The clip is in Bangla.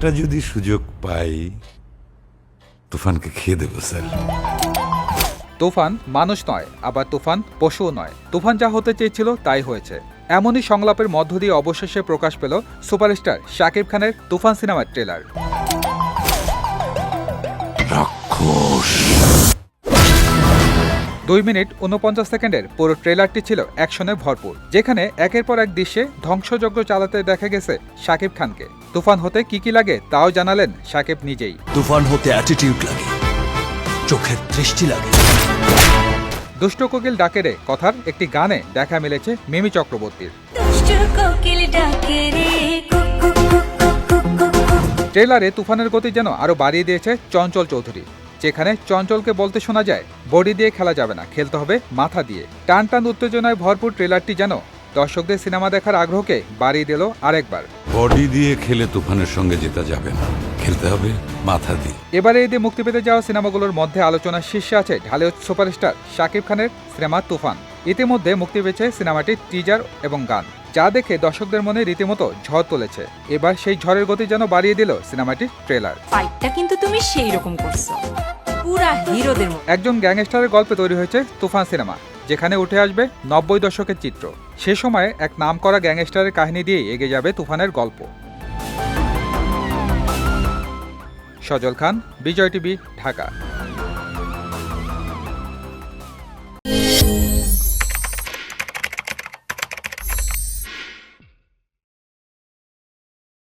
একটা যদি সুযোগ পাই তুফানকে খেয়ে দেবো স্যার। তুফান মানুষ নয় আবার তুফান পশুও নয়। তুফান যা হতে চেয়েছিল তাই হয়েছে। এমনই সংলাপের মধ্য দিয়ে অবশেষে প্রকাশ পেল সুপারস্টার শাকিব খানের তুফান সিনেমার ট্রেলার। রাক্ষস। দুই মিনিট উনপঞ্চাশ সেকেন্ডের পুরো ট্রেলারটি ছিল অ্যাকশনে ভরপুর যেখানে একের পর এক দৃশ্যে ধ্বংসযজ্ঞ চালাতে দেখা গেছে শাকিব খানকে। তুফান হতে কি কি লাগে তাও জানালেন শাকিব নিজেই। তুফান হতে অ্যাটিটিউড লাগে চোখের দৃষ্টি লাগে। দুষ্ট কোকিল ডাকেরে কথার একটি গানে দেখা মিলেছে মিমি চক্রবর্তীর। ট্রেলারে তুফানের গতি যেন আরও বাড়িয়ে দিয়েছে চঞ্চল চৌধুরী। যেখানে চঞ্চলকে বলতে শোনা যায় বডি দিয়ে খেলা যাবে না খেলতে হবে মাথা দিয়ে। টান টান উত্তেজনায় ভরপুর ট্রেলারটি যেন দর্শকদের সিনেমা দেখার আগ্রহকে বাড়িয়ে দিল আরেকবার। বডি দিয়ে খেলে তুফানের সঙ্গে জেতা যাবে না খেলতে হবে মাথা দিয়ে। এবারে ঈদে মুক্তি পেতে যাওয়া সিনেমাগুলোর মধ্যে আলোচনার শীর্ষে আছে ঢালিউড সুপারস্টার শাকিব খানের সিনেমা তুফান। ইতিমধ্যে মুক্তি পেয়েছে সিনেমাটির টিজার এবং গান। যা দেখে দর্শকদের মনে রীতিমতো ঝড় তুলেছে। এবার সেই ঝড়ের গতি যেন বাড়িয়ে দিল সিনেমাটির ট্রেলার। ফাইটটা কিন্তু তুমি সেই রকম করছ। পুরা হিরোদের একজন গ্যাংস্টারের গল্পে তৈরি হয়েছে তুফান সিনেমা যেখানে উঠে আসবে নব্বই দশকের চিত্র। সে সময়ে এক নাম করা গ্যাংস্টারের কাহিনী দিয়ে এগিয়ে যাবে তুফানের গল্প। সজল খান বিজয় টিভি ঢাকা।